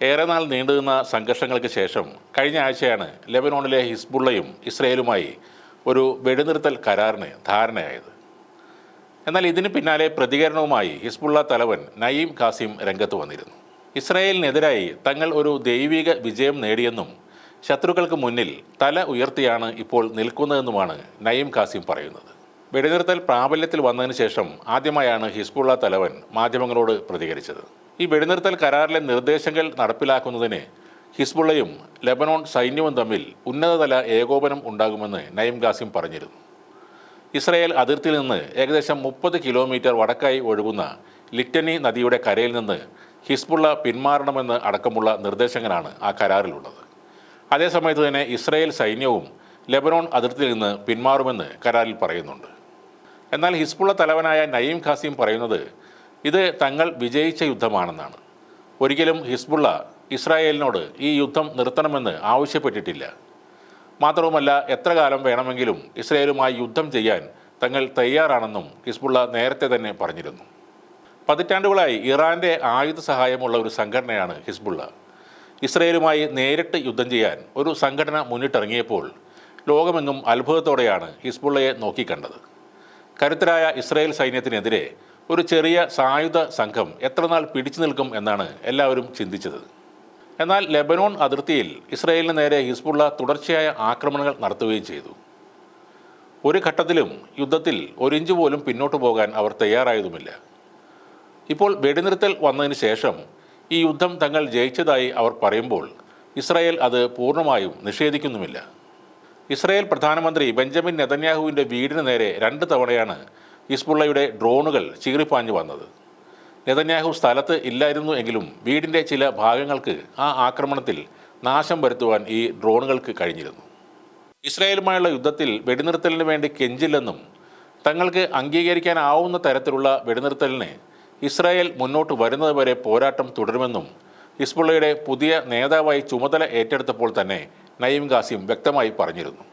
ഏറെ നാൾ നീണ്ടുനിന്ന സംഘർഷങ്ങൾക്ക് ശേഷം കഴിഞ്ഞ ആഴ്ചയാണ് ലെബനോണിലെ ഹിസ്ബുള്ളയും ഇസ്രയേലുമായി ഒരു വെടിനിർത്തൽ കരാറിന് ധാരണയായത്. എന്നാൽ ഇതിന് പിന്നാലെ പ്രതികരണവുമായി ഹിസ്ബുള്ള തലവൻ നയീം ഖാസിം രംഗത്ത് വന്നിരുന്നു. ഇസ്രായേലിനെതിരായി തങ്ങൾ ഒരു ദൈവിക വിജയം നേടിയെന്നും ശത്രുക്കൾക്ക് മുന്നിൽ തല ഉയർത്തിയാണ് ഇപ്പോൾ നിൽക്കുന്നതെന്നുമാണ് നയീം ഖാസിം പറയുന്നത്. വെടിനിർത്തൽ പ്രാബല്യത്തിൽ വന്നതിന് ശേഷം ആദ്യമായാണ് ഹിസ്ബുള്ള തലവൻ മാധ്യമങ്ങളോട് പ്രതികരിച്ചത്. ഈ വെടിനിർത്തൽ കരാറിലെ നിർദ്ദേശങ്ങൾ നടപ്പിലാക്കുന്നതിന് ഹിസ്ബുള്ളയും ലെബനോൺ സൈന്യവും തമ്മിൽ ഉന്നതതല ഏകോപനം ഉണ്ടാകുമെന്ന് നയിം ഖാസിം പറഞ്ഞിരുന്നു. ഇസ്രയേൽ അതിർത്തിയിൽ നിന്ന് ഏകദേശം മുപ്പത് കിലോമീറ്റർ വടക്കായി ഒഴുകുന്ന ലിറ്റനി നദിയുടെ കരയിൽ നിന്ന് ഹിസ്ബുള്ള പിന്മാറണമെന്ന് അടക്കമുള്ള നിർദ്ദേശങ്ങളാണ് ആ കരാറിലുള്ളത്. അതേസമയത്ത് തന്നെ ഇസ്രയേൽ സൈന്യവും ലെബനോൺ അതിർത്തിയിൽ നിന്ന് പിന്മാറുമെന്ന് കരാറിൽ പറയുന്നുണ്ട്. എന്നാൽ ഹിസ്ബുള്ള തലവനായ നയീം ഖാസിം പറയുന്നത് ഇത് തങ്ങൾ വിജയിച്ച യുദ്ധമാണെന്നാണ്. ഒരിക്കലും ഹിസ്ബുള്ള ഇസ്രായേലിനോട് ഈ യുദ്ധം നിർത്തണമെന്ന് ആവശ്യപ്പെട്ടിട്ടില്ല. മാത്രവുമല്ല എത്ര കാലം വേണമെങ്കിലും ഇസ്രായേലുമായി യുദ്ധം ചെയ്യാൻ തങ്ങൾ തയ്യാറാണെന്നും ഹിസ്ബുള്ള നേരത്തെ തന്നെ പറഞ്ഞിരുന്നു. പതിറ്റാണ്ടുകളായി ഇറാന്റെ ആയുധ സഹായമുള്ള ഒരു സംഘടനയാണ് ഹിസ്ബുള്ള. ഇസ്രയേലുമായി നേരിട്ട് യുദ്ധം ചെയ്യാൻ ഒരു സംഘടന മുന്നിട്ടിറങ്ങിയപ്പോൾ ലോകമെങ്ങും അത്ഭുതത്തോടെയാണ് ഹിസ്ബുള്ളയെ നോക്കിക്കണ്ടത്. കരുത്തരായ ഇസ്രായേൽ സൈന്യത്തിനെതിരെ ഒരു ചെറിയ സായുധ സംഘം എത്രനാൾ പിടിച്ചു നിൽക്കും എന്നാണ് എല്ലാവരും ചിന്തിച്ചത്. എന്നാൽ ലെബനോൺ അതിർത്തിയിൽ ഇസ്രായേലിന് നേരെ ഹിസ്ബുള്ള തുടർച്ചയായ ആക്രമണങ്ങൾ നടത്തുകയും ചെയ്തു. ഒരു ഘട്ടത്തിലും യുദ്ധത്തിൽ ഒരിഞ്ച് പോലും പിന്നോട്ട് പോകാൻ അവർ തയ്യാറായതുമില്ല. ഇപ്പോൾ വെടിനിർത്തൽ വന്നതിന് ശേഷം ഈ യുദ്ധം തങ്ങൾ ജയിച്ചതായി അവർ പറയുമ്പോൾ ഇസ്രായേൽ അത് പൂർണമായും നിഷേധിക്കുന്നുമില്ല. ഇസ്രായേൽ പ്രധാനമന്ത്രി ബെഞ്ചമിൻ നെതന്യാഹുവിന്റെ വീടിന് നേരെ രണ്ട് തവണയാണ് ഹിസ്ബുള്ളയുടെ ഡ്രോണുകൾ ചീറിപ്പാഞ്ഞു വന്നത്. നെതന്യാഹു സ്ഥലത്ത് ഇല്ലായിരുന്നു എങ്കിലും വീടിന്റെ ചില ഭാഗങ്ങൾക്ക് ആ ആക്രമണത്തിൽ നാശം വരുത്തുവാൻ ഈ ഡ്രോണുകൾക്ക് കഴിഞ്ഞിരുന്നു. ഇസ്രായേലുമായുള്ള യുദ്ധത്തിൽ വെടിനിർത്തലിന് വേണ്ടി കെഞ്ചില്ലെന്നും തങ്ങൾക്ക് അംഗീകരിക്കാനാവുന്ന തരത്തിലുള്ള വെടിനിർത്തലിന് ഇസ്രായേൽ മുന്നോട്ട് വരുന്നതുവരെ പോരാട്ടം തുടരുമെന്നും ഹിസ്ബുള്ളയുടെ പുതിയ നേതാവായി ചുമതല ഏറ്റെടുത്തപ്പോൾ തന്നെ നയീം ഖാസിം വ്യക്തമായി പറഞ്ഞിരുന്നു.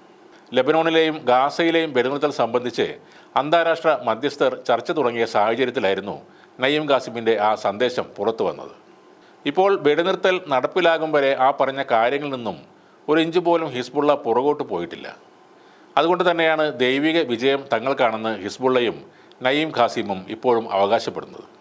ലബനോണിലെയും ഗാസയിലെയും വെടിനിർത്തൽ സംബന്ധിച്ച് അന്താരാഷ്ട്ര മധ്യസ്ഥർ ചർച്ച തുടങ്ങിയ സാഹചര്യത്തിലായിരുന്നു നയീം ഖാസിമിന്റെ ആ സന്ദേശം പുറത്തു വന്നത്. ഇപ്പോൾ വെടിനിർത്തൽ നടപ്പിലാകും വരെ ആ പറഞ്ഞ കാര്യങ്ങളിൽ നിന്നും ഒരു ഇഞ്ച് പോലും ഹിസ്ബുള്ള പുറകോട്ട് പോയിട്ടില്ല. അതുകൊണ്ട് തന്നെയാണ് ദൈവിക വിജയം തങ്ങൾക്കാണെന്ന് ഹിസ്ബുള്ളയും നയീം ഖാസിമും ഇപ്പോഴും അവകാശപ്പെടുന്നത്.